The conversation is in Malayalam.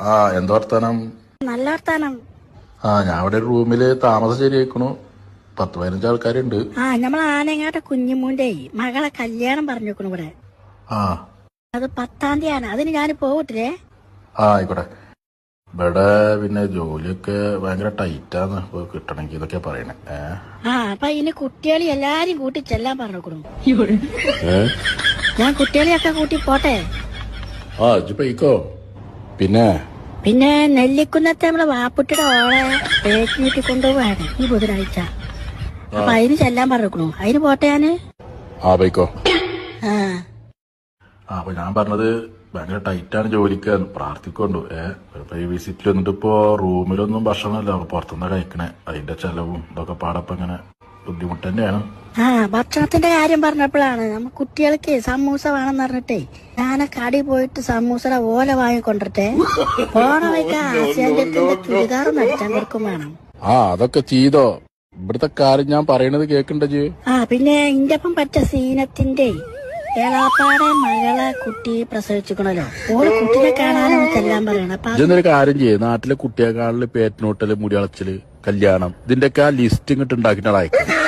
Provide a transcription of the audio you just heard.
ആ എന്താ വർത്താനം നല്ല വർത്താനം ആ ഞാൻ ഇവിടെ ഒരു റൂമിൽ താമസം ശരിയാക്കണു പത്ത് പതിനഞ്ച് ആൾക്കാരുണ്ട്. ആ നമ്മൾ ആനങ്ങാട്ടെ കുഞ്ഞുമൂന്റെ മകളെ കല്യാണം പറഞ്ഞു പറഞ്ഞേക്കണു ഇവിടെ. ആ. അത് പത്താം തീയതിയാണ്. അതിന് ഞാൻ പോകട്ടില്ലേ ആ ആയിക്കോട്ടെ. ഇവിടെ പിന്നെ ജോലിയൊക്കെ ഭയങ്കര ടൈറ്റാന്ന് ഇപ്പൊ കിട്ടണമെങ്കിൽ ഇതൊക്കെ പറയണേ. ഏ? ആ അപ്പൊ ഇനി കുട്ടികളെ എല്ലാരും കൂട്ടി ചെല്ലാൻ പറഞ്ഞേക്കണു. ഏ? ഞാൻ കുട്ടികളെയൊക്കെ കൂട്ടി പോട്ടെ? ആ ഇജ്ജ് പോയിക്കോ. പിന്നെ? പിന്നെ നെല്ലിക്കുന്നത്തെ നമ്മളെ വാപ്പുട്ടിയുടെ ഓളെ പേറ്റിനീട്ടി കൊണ്ടുപോവാണ് ഈ ബുധനാഴ്ച. അപ്പൊ അതിന് ചെല്ലാൻ പറഞ്ഞു അതിന് പോട്ടെ ഞാൻ? ആ പോയിക്കോ. ആ. അപ്പൊ ഞാൻ പറഞ്ഞത് ഭയങ്കര ടൈറ്റാണ് ജോലിക്ക്. പ്രാർത്ഥിക്കൊണ്ടു. ഏഹ് വിസിറ്റിൽ വന്നിട്ട് ഇപ്പോ റൂമിലൊന്നും ഭക്ഷണമല്ല. പുറത്തുനിന്നാണ് കഴിക്കണേ. അതിന്റെ ചെലവും ഇതൊക്കെ പാടപ്പം ഇങ്ങനെ ബുദ്ധിമുട്ട് തന്നെയാണ്. ആ ഭക്ഷണത്തിന്റെ കാര്യം പറഞ്ഞപ്പോഴാണ് നമ്മ കുട്ടികൾക്ക് സമൂസ വേണമെന്ന് പറഞ്ഞിട്ടേ ഞാൻ കടി പോയിട്ട് സമൂസയുടെ ഓല വാങ്ങിക്കൊണ്ടിട്ടെ പോണ വൈക ആശാന്റത്തിന്റെ ചുരിദാർ നടിച്ചാൻ കൊടുക്കും വേണം. ആ അതൊക്കെ ചെയ്തോ? ഇവിടുത്തെ കാര്യം ഞാൻ പറയണത് കേക്കണ്ട ജി. ആ പിന്നെ ഇന്റെ ഒപ്പം പറ്റ സീനത്തിന്റെ ഏളാപ്പാടെ മകളെ കുട്ടി പ്രസവിച്ചിക്കണല്ലോ ഓൾ കുട്ടിയെ കാണാനും ചെല്ലാൻ പറയണം അപ്പൊ ഇതൊന്നൊരു കാര്യം ചെയ്യേ? നാട്ടിലെ കുട്ടിയെക്കാളിൽ പേറ്റിനോട്ടൽ മുടിയളച്ചിൽ കല്യാണം. ഇതിന്റെയൊക്കെ ആ ലിസ്റ്റ് ഇങ്ങോട്ട് ഉണ്ടാക്കിയിട്ട് അയക്കാം